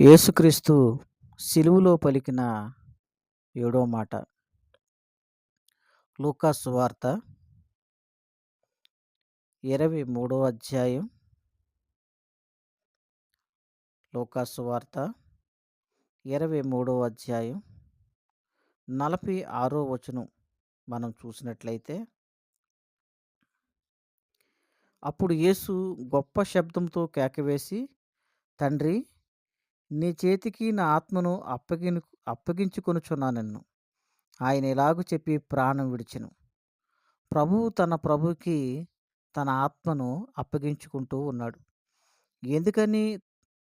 యేసుక్రీస్తు సిలువులో పలికిన ఏడో మాట. లూకా సువార్త ఇరవై మూడో అధ్యాయం. లూకా సువార్త ఇరవై మూడో అధ్యాయం. నలభై ఆరో వచనం మనం చూసినట్లయితే అప్పుడు యేసు గొప్ప శబ్దంతో కేకవేసి తండ్రి నీ చేతికి నా ఆత్మను అప్పగిను అప్పగించుకొనుచున్నానన్ను ఆయన ఇలాగు చెప్పి ప్రాణం విడిచెను. ప్రభువు తన ప్రభుకి తన ఆత్మను అప్పగించుకుంటూ ఉన్నాడు. ఎందుకని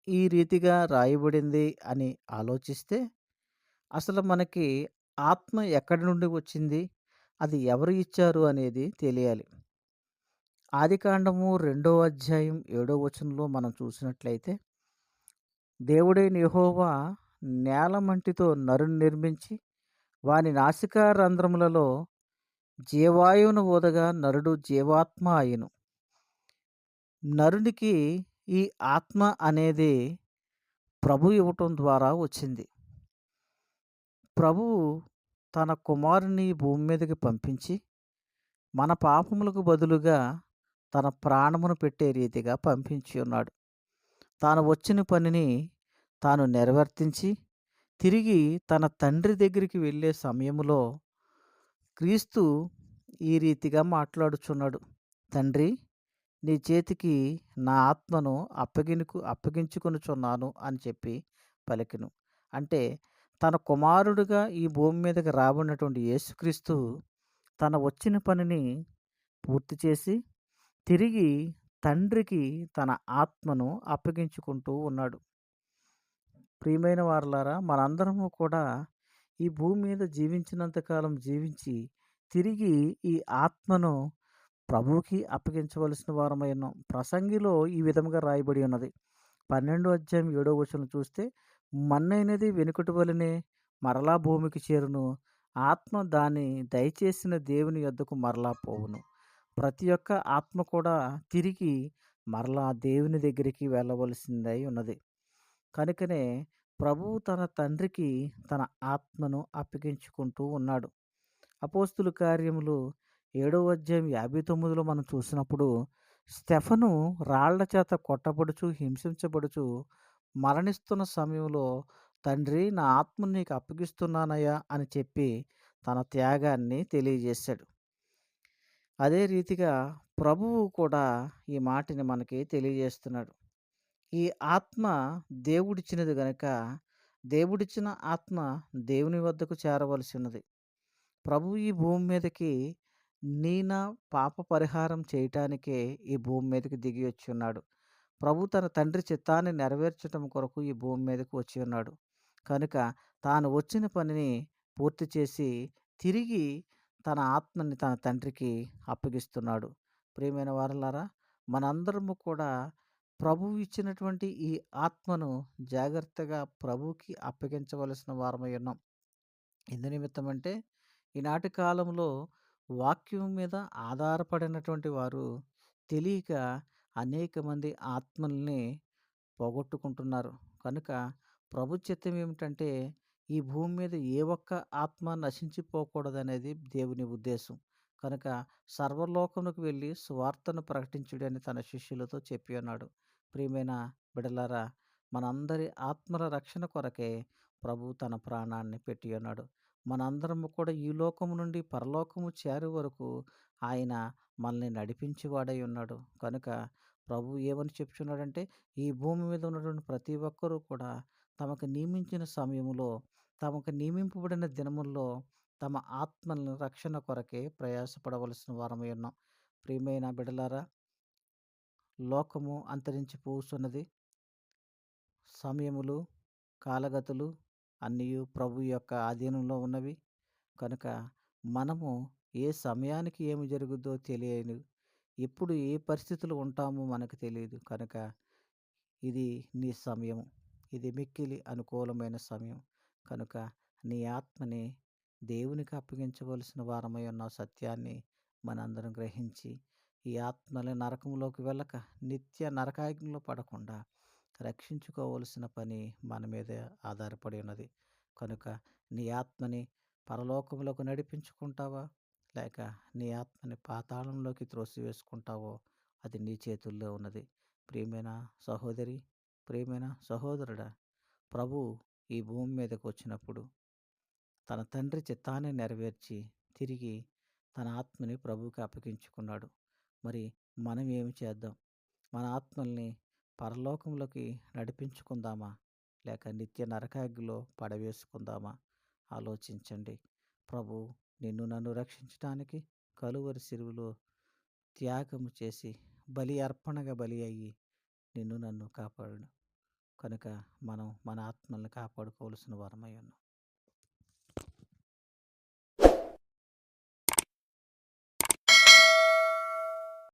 ఈ రీతిగా రాయబడింది అని ఆలోచిస్తే అసలు మనకి ఆత్మ ఎక్కడి నుండి వచ్చింది? అది ఎవరు ఇచ్చారు అనేది తెలియాలి. ఆదికాండము రెండో అధ్యాయం ఏడో వచనంలో మనం చూసినట్లయితే దేవుడైన యెహోవా నేలమంటితో నరుని నిర్మించి వాని నాసికా రంధ్రములలో జీవాయువును ఊదగా నరుడు జీవాత్మ అయ్యను నరునికి ఈ ఆత్మ అనేది ప్రభు ఇవ్వటం ద్వారా వచ్చింది. ప్రభువు తన కుమారుని భూమి మీదకి పంపించి మన పాపములకు బదులుగా తన ప్రాణమును పెట్టే రీతిగా పంపించి ఉన్నాడు. తాను వచ్చిన పనిని తాను నెరవేర్తించి తిరిగి తన తండ్రి దగ్గరికి వెళ్ళే సమయంలో క్రీస్తు ఈ రీతిగా మాట్లాడుచున్నాడు. తండ్రి నీ చేతికి నా ఆత్మను అప్పగినుకు అప్పగించుకొనుచున్నాను అని చెప్పి పలికిను. అంటే తన కుమారుడుగా ఈ భూమి మీదకి రాబడినటువంటి యేసుక్రీస్తు తన వచ్చిన పనిని పూర్తి చేసి తిరిగి తండ్రికి తన ఆత్మను అప్పగించుకుంటూ ఉన్నాడు. ప్రియమైన వారలారా మనందరము కూడా ఈ భూమి మీద జీవించినంతకాలం జీవించి తిరిగి ఈ ఆత్మను ప్రభువుకి అప్పగించవలసిన వారమై ఉన్నాం. ప్రసంగిలో ఈ విధంగా రాయబడి ఉన్నది. పన్నెండో అధ్యాయం ఏడో వచనం చూస్తే మన్నైనది వెనుకటి వలనే మరలా భూమికి చేరును. ఆత్మ దాన్ని దయచేసిన దేవుని యొద్దకు మరలా పోవును. ప్రతి ఒక్క ఆత్మ కూడా తిరిగి మరలా దేవుని దగ్గరికి వెళ్ళవలసిందై ఉన్నది. కనుకనే ప్రభువు తన తండ్రికి తన ఆత్మను అప్పగించుకుంటూ ఉన్నాడు. అపోస్తుల కార్యములు ఏడవ అధ్యాయం యాభై తొమ్మిదిలో మనం చూసినప్పుడు స్టెఫను రాళ్ళ చేత కొట్టబడుచు హింసించబడుచు మరణిస్తున్న సమయంలో తండ్రి నా ఆత్మను నీకు అప్పగిస్తున్నానయ్యా అని చెప్పి తన త్యాగాన్ని తెలియజేశాడు. అదే రీతిగా ప్రభువు కూడా ఈ మాటని మనకి తెలియజేస్తున్నాడు. ఈ ఆత్మ దేవుడిచ్చినది గనక దేవుడిచ్చిన ఆత్మ దేవుని వద్దకు చేరవలసి ఉన్నది ప్రభు ఈ భూమి మీదకి నీన పాప పరిహారం చేయటానికే ఈ భూమి మీదకి దిగి వచ్చి ఉన్నాడు ప్రభు తన తండ్రి చిత్తాన్ని నెరవేర్చడం కొరకు ఈ భూమి మీదకు వచ్చి ఉన్నాడు కనుక తాను వచ్చిన పనిని పూర్తి చేసి తిరిగి తన ఆత్మని తన తండ్రికి అప్పగిస్తున్నాడు. ప్రియమైన వారలారా మనందరము కూడా ప్రభువు ఇచ్చినటువంటి ఈ ఆత్మను జాగ్రత్తగా ప్రభువుకి అప్పగించవలసిన వారమై ఉన్నాం. ఎందు నిమిత్తం అంటే ఈనాటి కాలంలో వాక్యం మీద ఆధారపడినటువంటి వారు తెలియక అనేక మంది ఆత్మల్ని పోగొట్టుకుంటున్నారు. కనుక ప్రభు చిత్తం ఏమిటంటే ఈ భూమి మీద ఏ ఒక్క ఆత్మ నశించిపోకూడదనేది దేవుని ఉద్దేశం. కనుక సర్వలోకమునకు వెళ్ళి స్వార్థను ప్రకటించుడని తన శిష్యులతో చెప్పి ఉన్నాడు. ప్రియమైన బిడలారా మనందరి ఆత్మల రక్షణ కొరకే ప్రభు తన ప్రాణాన్ని పెట్టి ఉన్నాడు. మనందరము కూడా ఈ లోకము నుండి పరలోకము చేరే వరకు ఆయన మనల్ని నడిపించేవాడై ఉన్నాడు. కనుక ప్రభు ఏమని చెప్తున్నాడంటే ఈ భూమి మీద ఉన్నటువంటి ప్రతి ఒక్కరూ కూడా తమకు నియమించిన సమయంలో తమకు నియమింపబడిన దినముల్లో తమ ఆత్మలను రక్షణ కొరకే ప్రయాసపడవలసిన వారమై ఉన్నాం. ప్రియమైన బిడలారా లోకము అంతరించిపోతున్నది సమయములు కాలగతులు అన్నీ ప్రభు యొక్క ఆధీనంలో ఉన్నవి. కనుక మనము ఏ సమయానికి ఏమి జరుగుద్దో తెలియదు ఎప్పుడు ఏ పరిస్థితులు ఉంటామో మనకు తెలియదు. కనుక ఇది నీ సమయం ఇది మిక్కిలి అనుకూలమైన సమయం. కనుక నీ ఆత్మని దేవునికి అప్పగించవలసిన వారమై ఉన్న సత్యాన్ని మనందరం గ్రహించి ఈ ఆత్మని నరకంలోకి వెళ్ళక నిత్య నరకాగ్నిలో పడకుండా రక్షించుకోవలసిన పని మన మీద ఆధారపడి ఉన్నది. కనుక నీ ఆత్మని పరలోకంలోకి నడిపించుకుంటావా? లేక నీ ఆత్మని పాతాళంలోకి త్రోసివేసుకుంటావో? అది నీ చేతుల్లో ఉన్నది. ప్రియమైన సహోదరి ప్రియమైన సహోదరుడా? ప్రభు ఈ భూమి మీదకు వచ్చినప్పుడు తన తండ్రి చిత్తాన్ని నెరవేర్చి తిరిగి తన ఆత్మని ప్రభువుకి అప్పగించుకున్నాడు. మరి మనం ఏమి చేద్దాం? మన ఆత్మల్ని పరలోకంలోకి నడిపించుకుందామా? లేక నిత్య నరకాగ్గిలో పడవేసుకుందామా? ఆలోచించండి. ప్రభు నిన్ను నన్ను రక్షించడానికి కలువరి సిరువులో త్యాగము చేసి బలి అర్పణగా బలి అయ్యి నిన్ను నన్ను కాపాడు కనుక మనం మన ఆత్మల్ని కాపాడుకోవలసిన వారమై ఉన్నాం.